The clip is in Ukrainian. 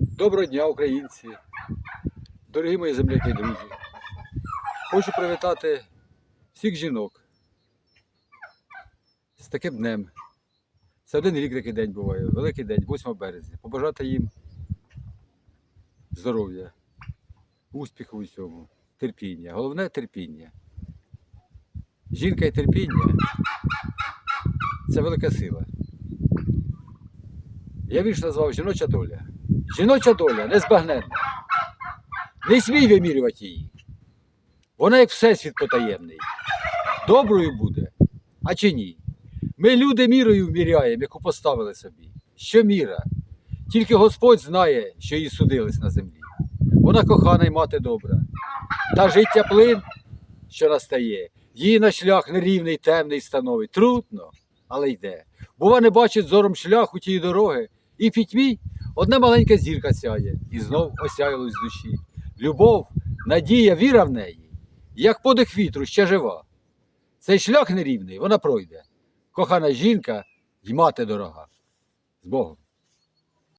Доброго дня, українці, дорогі мої земляки і друзі. Хочу привітати всіх жінок з таким днем. Це один рік такий день буває, великий день, 8 березня. Побажати їм здоров'я, успіху у всьому, терпіння. Головне терпіння. Жінка і терпіння це велика сила. Я вірш назвав жіноча доля. Жіноча доля незбагненна. Не смій вимірювати її. Вона як всесвіт потаємний. Доброю буде, а чи ні? Ми люди мірою вміряємо, яку поставили собі. Що міра? Тільки Господь знає, що її судились на землі. Вона кохана й мати добра. Та життя плин, що настає, її на шлях нерівний, темний становить. Трудно, але йде. Бува не бачить зором шляху тієї дороги, і пітьмі одна маленька зірка сяє, і знов осяялась з душі. Любов, надія, віра в неї, як подих вітру ще жива. Цей шлях нерівний, вона пройде. Кохана жінка й мати дорога. З Богом.